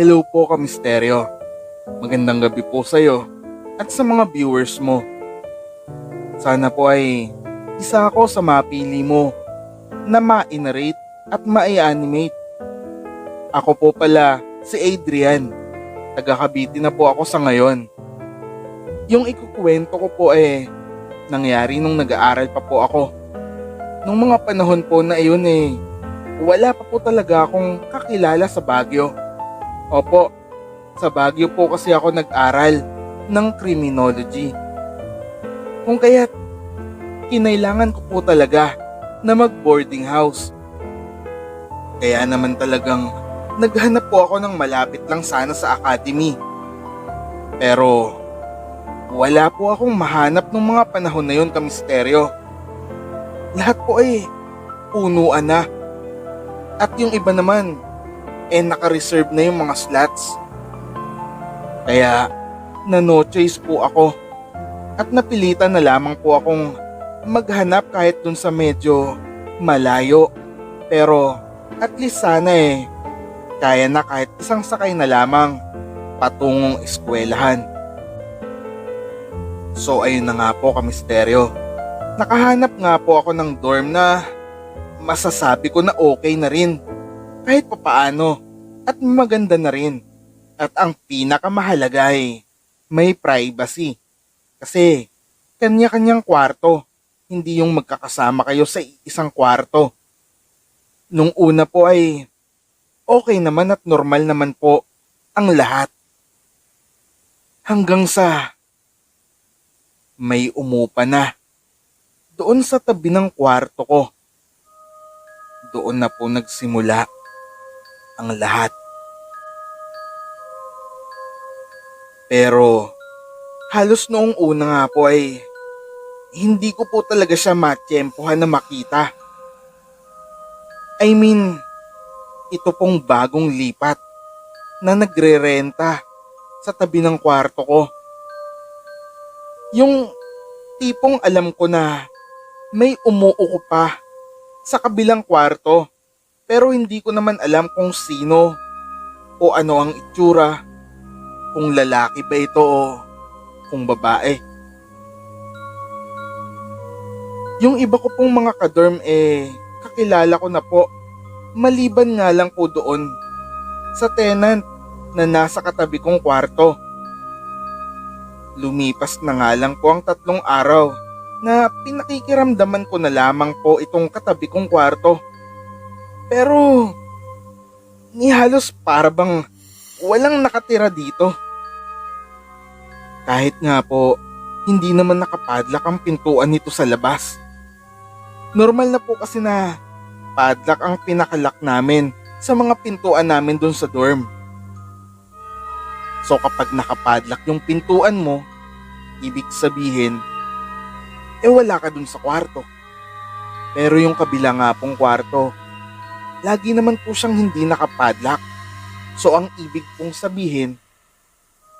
Hello po ka misteryo. Magandang gabi po sa'yo at sa mga viewers mo. Sana po ay isa ako sa mapili mo na ma-narrate at ma-animate. Ako po pala si Adrian. Taga na po ako sa ngayon. Yung ikukwento ko po eh, nangyari nung nag-aaral pa po ako. Nung mga panahon po na iyon eh, wala pa po talaga akong kakilala sa Baguio. Opo, sa Baguio po kasi ako nag-aral ng criminology. Kung kaya't kinailangan ko po talaga na mag-boarding house. Kaya naman talagang naghanap po ako ng malapit lang sana sa academy. Pero wala po akong mahanap ng mga panahon na yun kamisteryo. Lahat po ay punuan na. At yung iba naman, eh naka-reserve na yung mga slots. Kaya na no choice po ako at napilitan na lamang po akong maghanap kahit dun sa medyo malayo. Pero at least sana eh, kaya na kahit isang sakay na lamang patungong eskwelahan. So ayun na nga po kamisteryo. Nakahanap nga po ako ng dorm na masasabi ko na okay na rin. Kahit papaano. At maganda na rin. At ang pinakamahalaga ay may privacy. Kasi kanya-kanyang kwarto. Hindi yung magkakasama kayo sa isang kwarto. Nung una po ay okay naman at normal naman po ang lahat. Hanggang sa may umupa na. Doon sa tabi ng kwarto ko. Doon na po nagsimula ang lahat. Pero halos noong una nga po ay hindi ko po talaga siya matsyempohan na makita. I mean, ito pong bagong lipat na nagre-renta sa tabi ng kwarto ko. Yung tipong alam ko na may umuuko pa sa kabilang kwarto pero hindi ko naman alam kung sino o ano ang itsura, kung lalaki ba ito o kung babae. Yung iba ko pong mga kadorm eh kakilala ko na po maliban nga lang po doon sa tenant na nasa katabi kong kwarto. Lumipas na nga lang po ang tatlong araw na pinakikiramdaman ko na lamang po itong katabi kong kwarto. Pero, ni halos para bang walang nakatira dito. Kahit nga po, hindi naman nakapadlak ang pintuan nito sa labas. Normal na po kasi na padlock ang pinakalak namin sa mga pintuan namin dun sa dorm. So kapag nakapadlock yung pintuan mo, ibig sabihin, eh wala ka dun sa kwarto. Pero yung kabila nga pong kwarto, lagi naman po siyang hindi nakapadlock. So ang ibig pong sabihin,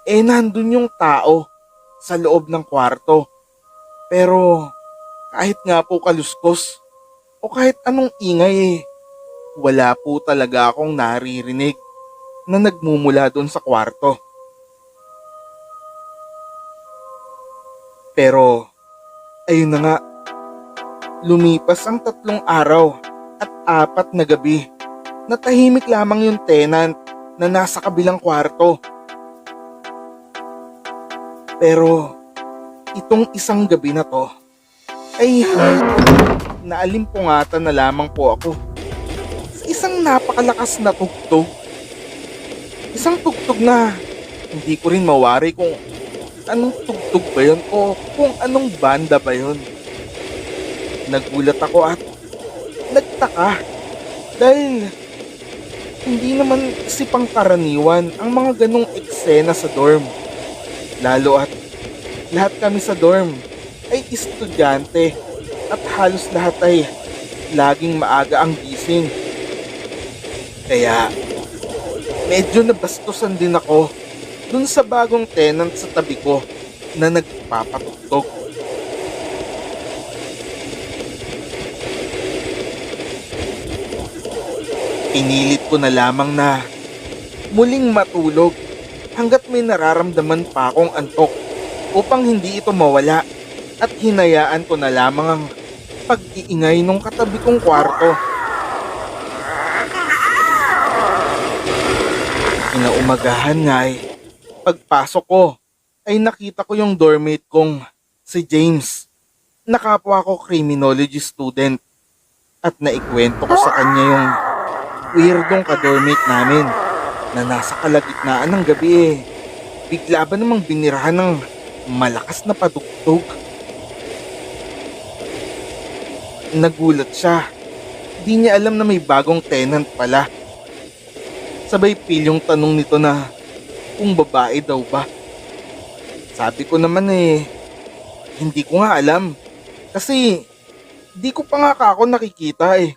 eh nandun yung tao sa loob ng kwarto. Pero kahit nga po kaluskos o kahit anong ingay eh, wala po talaga akong naririnig na nagmumula doon sa kwarto. Pero, ayun na nga, lumipas ang tatlong araw apat na gabi na tahimik lamang yung tenant na nasa kabilang kwarto. Pero, itong isang gabi na to, ay naalimpungatan na lamang po ako sa isang napakalakas na tugtog. Isang tugtog na hindi ko rin mawari kung anong tugtog ba yun o kung anong banda ba yun. Nagulat ako at nagtaka dahil hindi naman kasi pangkaraniwan ang mga ganong eksena sa dorm. Lalo at lahat kami sa dorm ay estudyante at halos lahat ay laging maaga ang gising. Kaya medyo nabastusan din ako dun sa bagong tenant sa tabi ko na nagpapatugtog. Pinilit ko na lamang na muling matulog hanggat may nararamdaman pa akong antok upang hindi ito mawala at hinayaan ko na lamang ang pag-iingay ng katabi kong kwarto. Inaumagahan nga eh, pagpasok ko ay nakita ko yung doormate kong si James. Nakapwa ko criminology student at naikwento ko sa kanya yung weirdong ka-doormate namin na nasa kalagitnaan ng gabi eh. Bigla ba namang binirahan ng malakas na padugtog? Nagulat siya. Di niya alam na may bagong tenant pala. Sabay pilyong tanong nito na kung babae daw ba. Sabi ko naman eh, hindi ko nga alam. Kasi di ko pa nga kako nakikita eh.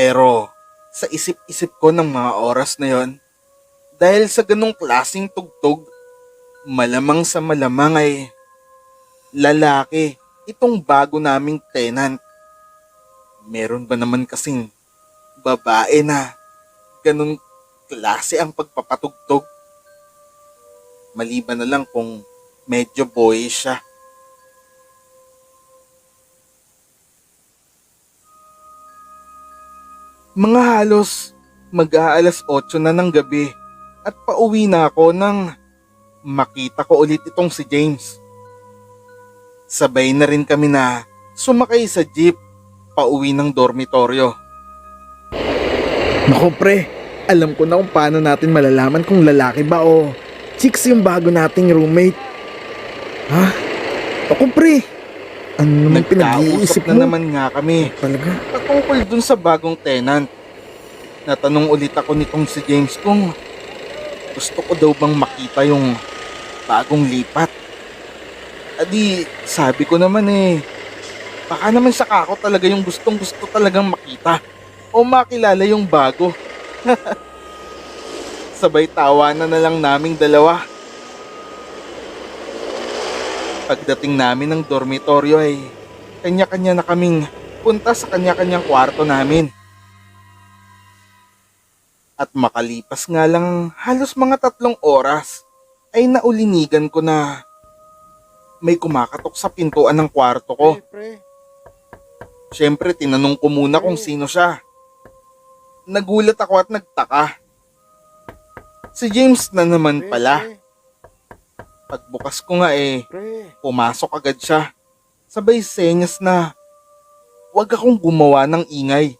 Pero sa isip-isip ko ng mga oras na yon, dahil sa ganong klasing tugtog, malamang sa malamang ay lalaki itong bago naming tenant. Meron ba naman kasing babae na ganun klase ang pagpapatugtog? Maliban na lang kung medyo boyish siya. Mga halos mag-aalas 8 na ng gabi at pauwi na ako nang makita ko ulit itong si James. Sabay na rin kami na sumakay sa jeep pauwi ng dormitoryo. Nako pre, alam ko na kung paano natin malalaman kung lalaki ba o chicks yung bago nating roommate. Ha? Ako pre, ano naman pinag-iisip na mo? naman nga kami Talaga? patungkol dun sa bagong tenant. Natanong ulit ako nitong si James kung gusto ko daw bang makita yung bagong lipat. Adi, sabi ko naman eh, baka naman sa kako talaga yung gustong gusto talagang makita o makilala yung bago. Sabay tawanan na lang naming dalawa. Pagdating namin ng dormitoryo ay kanya-kanya na kaming punta sa kanya-kanyang kwarto namin. At makalipas nga lang halos mga tatlong oras ay naulinigan ko na may kumakatok sa pintuan ng kwarto ko. pre. Siyempre, tinanong ko muna kung sino siya. Nagulat ako at nagtaka. Si James na naman pala. Pagbukas ko nga eh, Pre, pumasok agad siya. Sabay senyas na wag akong gumawa ng ingay.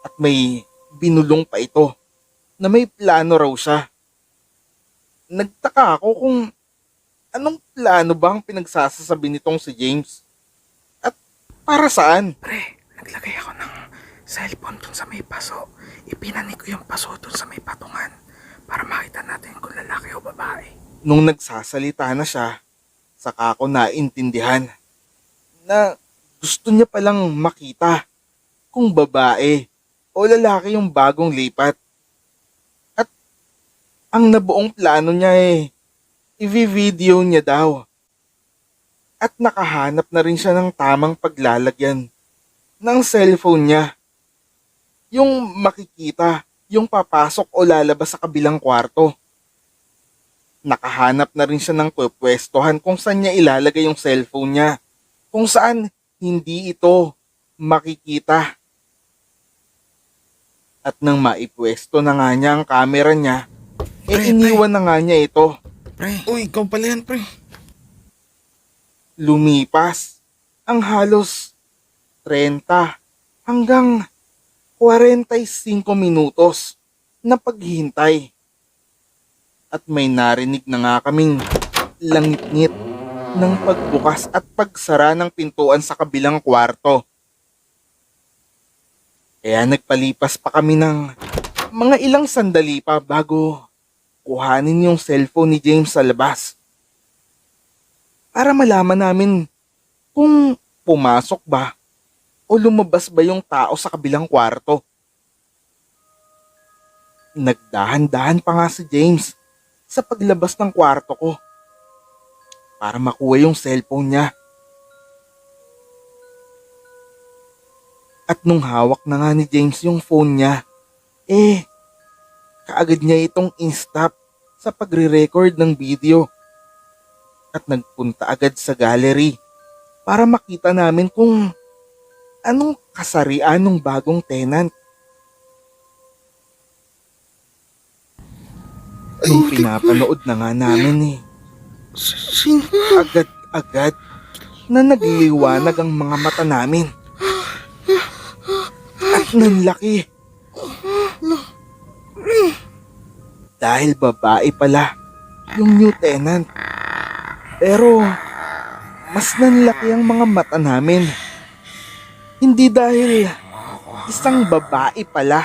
At may binulong pa ito na may plano raw siya. Nagtaka ako kung anong plano ba ang pinagsasasabi nitong si James? At para saan? Pre, naglagay ako ng cellphone dun sa may paso. Ipinanik ko yung paso dun sa may patungan para makita natin kung lalaki o babae. Nung nagsasalita na siya, saka ako naintindihan na gusto niya palang makita kung babae o lalaki yung bagong lipat. At ang nabuong plano niya eh, i-video niya daw. At nakahanap na rin siya ng tamang paglalagyan ng cellphone niya. Yung makikita, yung papasok o lalabas sa kabilang kwarto nakahanap na rin siya ng pwepwestohan kung saan niya ilalagay yung cellphone niya. Kung saan hindi ito makikita. At nang maipwesto na nga niya ang camera niya, eh Pre, iniwan na nga niya ito. Pre, uy, ikaw pala yan, pre. Lumipas ang halos 30 hanggang 45 minutos na paghihintay. At may narinig na nga kaming langit-ngit ng pagbukas at pagsara ng pintuan sa kabilang kwarto. Kaya nagpalipas pa kami ng mga ilang sandali pa bago kuhanin yung cellphone ni James sa labas. Para malaman namin kung pumasok ba o lumabas ba yung tao sa kabilang kwarto. Nagdahan-dahan pa nga si James sa paglabas ng kwarto ko para makuha yung cellphone niya. At nung hawak na nga ni James yung phone niya, eh, kaagad niya itong in-stop sa pagre-record ng video at nagpunta agad sa gallery para makita namin kung anong kasarian ng bagong tenant. Ay, pinapanood na nga namin eh. Agad-agad na nagliliwanag ang mga mata namin. At nanlaki. Dahil babae pala yung new tenant. Pero mas nanlaki ang mga mata namin. Hindi dahil isang babae pala.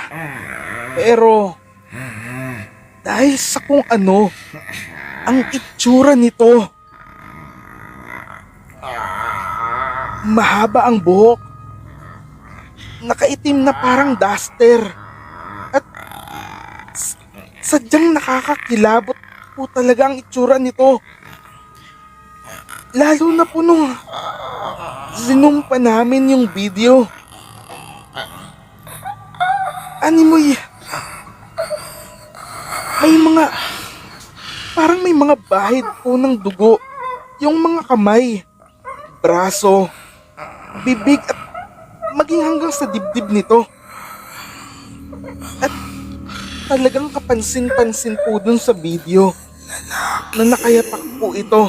Pero dahil sa kung ano ang itsura nito. Mahaba ang buhok. Nakaitim na parang duster. At sadyang nakakakilabot po talaga ang itsura nito. Lalo na po nung sinumpa namin yung video. Animoy, may mga, parang may mga bahid po ng dugo. Yung mga kamay, braso, bibig at maging hanggang sa dibdib nito. At talagang kapansin-pansin po dun sa video na nakayapak po ito.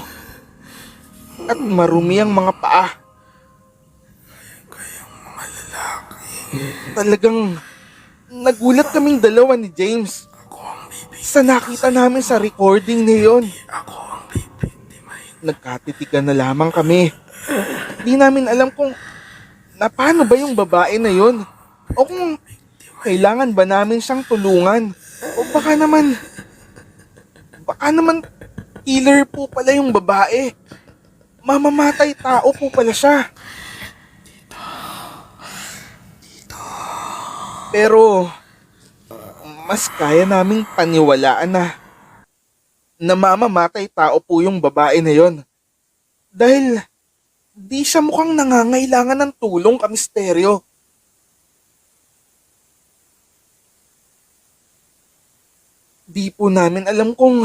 At marumi ang mga paa. Talagang nagulat kaming dalawa ni James sa nakita namin sa recording na yun. Nagkatitigan na lamang kami. Di namin alam kung na paano ba yung babae na yun? O kung kailangan ba namin siyang tulungan? O baka naman, baka naman killer po pala yung babae. Mamamatay tao po pala siya. Pero, mas kaya naming paniwalaan na na mamamatay tao po yung babae na yon. Dahil di siya mukhang nangangailangan ng tulong ka misteryo. Di po namin alam kung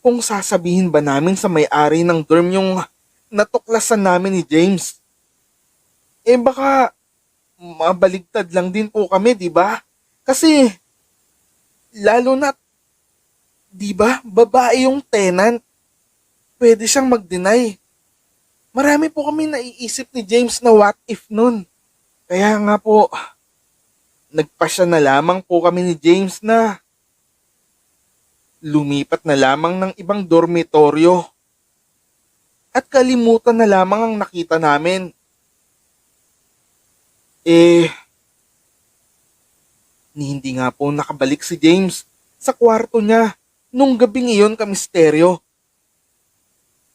kung sasabihin ba namin sa may-ari ng dorm yung natuklasan namin ni James. Eh baka mabaligtad lang din po kami, di ba? Kasi lalo na 'di ba? Babae yung tenant. Pwede siyang mag-deny. Marami po kami naiisip ni James na what if nun. Kaya nga po, nagpasya na lamang po kami ni James na lumipat na lamang ng ibang dormitoryo. At kalimutan na lamang ang nakita namin. Eh, ni hindi nga po nakabalik si James sa kwarto niya nung gabing iyon ka misteryo.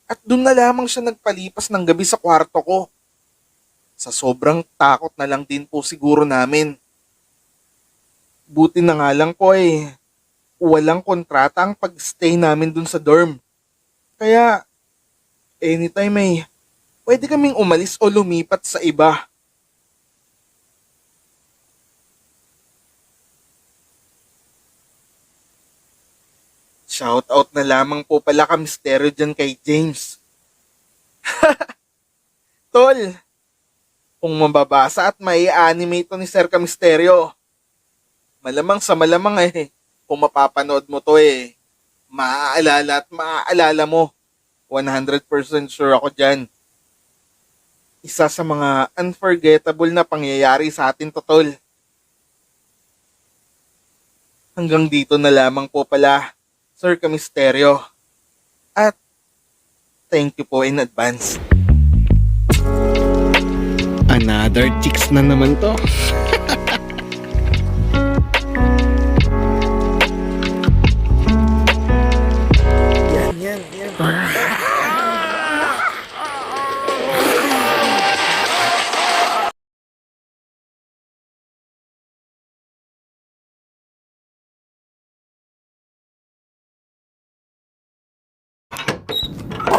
At doon na lamang siya nagpalipas ng gabi sa kwarto ko. Sa sobrang takot na lang din po siguro namin. Buti na nga lang po eh, walang kontrata ang pag-stay namin dun sa dorm. Kaya, anytime eh, pwede kaming umalis o lumipat sa iba. Shout out na lamang po pala ka misteryo dyan kay James. Tol, kung mababasa at may animate to ni Sir Kamisteryo, malamang sa malamang eh, kung mapapanood mo to eh, maaalala at maaalala mo. 100% sure ako dyan. Isa sa mga unforgettable na pangyayari sa atin to, Tol. Hanggang dito na lamang po pala Sir Kamisteryo. At thank you po in advance. Another chicks na naman to.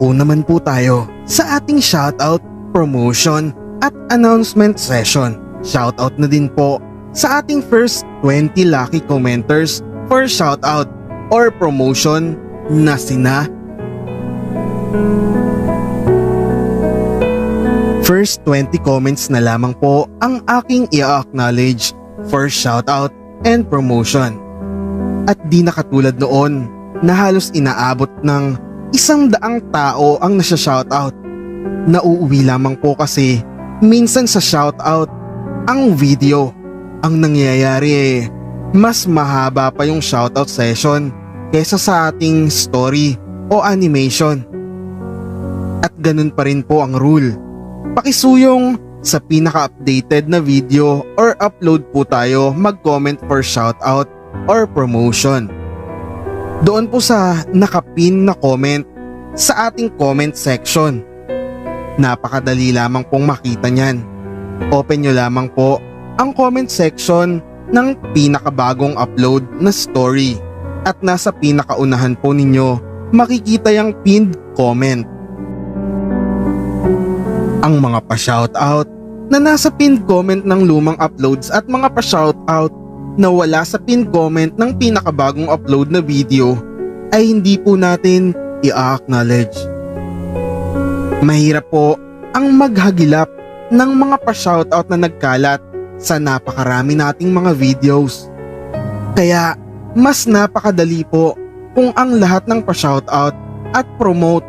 Dako naman po tayo sa ating shoutout, promotion at announcement session. Shoutout na din po sa ating first 20 lucky commenters for shoutout or promotion na sina First 20 comments na lamang po ang aking i-acknowledge for shoutout and promotion. At di na katulad noon na halos inaabot ng isang daang tao ang nasa shoutout. Nauuwi lamang po kasi minsan sa shoutout ang video. Ang nangyayari eh, mas mahaba pa yung shoutout session kesa sa ating story o animation. At ganun pa rin po ang rule. Pakisuyong sa pinaka-updated na video or upload po tayo mag-comment for shoutout or promotion. Doon po sa nakapin na comment sa ating comment section. Napakadali lamang pong makita niyan. Open nyo lamang po ang comment section ng pinakabagong upload na story at nasa pinakaunahan po ninyo makikita yung pinned comment. Ang mga pa-shoutout na nasa pinned comment ng lumang uploads at mga pa-shoutout na wala sa pinned comment ng pinakabagong upload na video ay hindi po natin i-acknowledge. Mahirap po ang maghagilap ng mga pa-shoutout na nagkalat sa napakarami nating mga videos. Kaya mas napakadali po kung ang lahat ng pa-shoutout at promote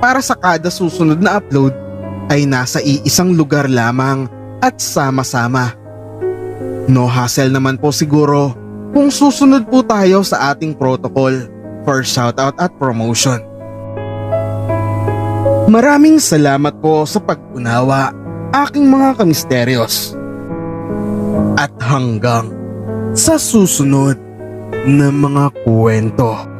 para sa kada susunod na upload ay nasa iisang lugar lamang at sama-sama. No hassle naman po siguro kung susunod po tayo sa ating protocol for shoutout at promotion. Maraming salamat po sa pag-unawa aking mga kamisteryos. At hanggang sa susunod na mga kwento.